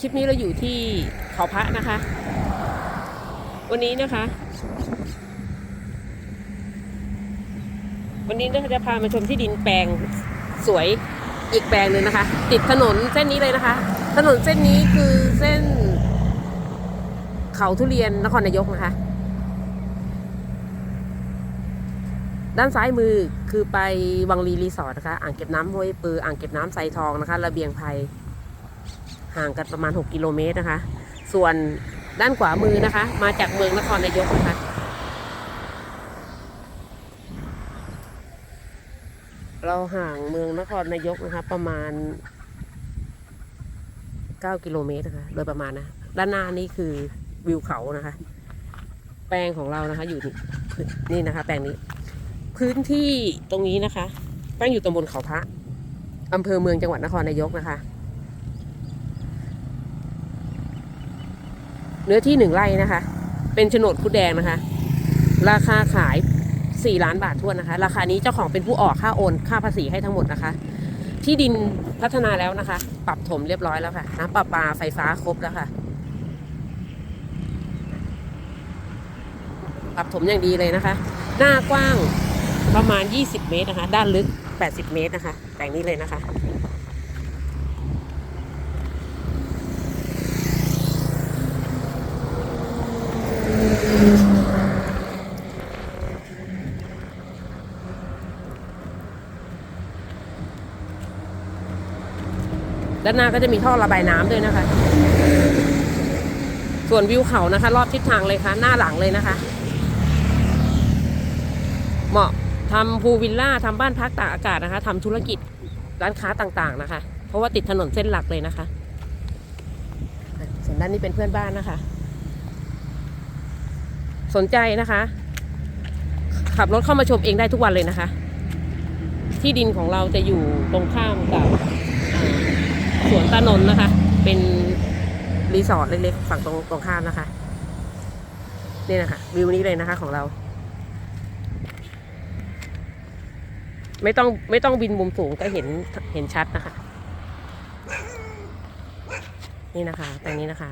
คลิปนี้เราอยู่ที่เขาพระนะคะ วันนี้นะคะ วันนี้นะคะจะพามาชมที่ดินแปลงสวยอีกแปลงหนึ่งนะคะ ติดถนนเส้นนี้เลยนะคะ ถนนเส้นนี้คือเส้น เขาทุเรียนนครนายกนะคะ ด้านซ้ายมือคือไปวังลีรีสอร์ทนะคะ อ่างเก็บน้ำห้วยปืออ่างเก็บน้ำไซทองนะคะ ระเบียงไพร ห่างกันประมาณ 6 กิโลเมตรนะคะ ส่วนด้านขวามือนะคะ มาจากเมืองนครนายกนะคะเราห่างเมืองนครนายกนะคะ ประมาณ 9 กิโลเมตรนะคะโดยประมาณนะ ด้านหน้านี่คือวิวเขานะคะ แปลงของเรานะคะ อยู่นี่นี่นะคะ แปลงนี้ พื้นที่ตรงนี้นะคะตั้งอยู่ตำบลเขาพระอำเภอเมืองจังหวัดนครนายกนะคะ เนื้อที่หนึ่งไร่นะคะ เป็นโฉนดคุดแดงนะคะ ราคาขาย 4 ล้านบาททวนนะคะ ราคานี้เจ้าของเป็นผู้ออกค่าโอนค่าภาษีให้ทั้งหมดนะคะ ที่ดินพัฒนาแล้วนะคะ ปรับถมเรียบร้อยแล้วค่ะน้ำประปาไฟฟ้าครบแล้วค่ะ ปรับถมอย่างดีเลยนะคะ หน้ากว้างประมาณ 20 เมตรนะคะ ด้านลึก 80 เมตรนะคะ แต่งนี้เลยนะคะ ด้านหน้าก็จะมีท่อระบายน้ำด้วยนะคะ ส่วนวิวเขานะคะ รอบทิศทางเลยค่ะ หน้าหลังเลยนะคะ เหมาะทำพูวิลล่าทำบ้านพักตากอากาศนะคะทำธุรกิจร้านค้าต่างๆนะคะ เพราะว่าติดถนนเส้นหลักเลยนะคะส่วนด้านนี้เป็นเพื่อนบ้านนะคะ สนใจนะคะ ขับรถเข้ามาชมเองได้ทุกวันเลยนะคะ ที่ดินของเราจะอยู่ตรงข้ามกับ สวนตานนท์นะคะ เป็นรีสอร์ทเล็กๆฝั่งตรงตรงข้ามนะคะ นี่นะคะวิวนี้เลยนะคะของเรา ไม่ต้องไม่ต้องบินมุมสูงก็เห็นเห็นชัดนะคะ นี่นะคะแปลงนี้นะคะ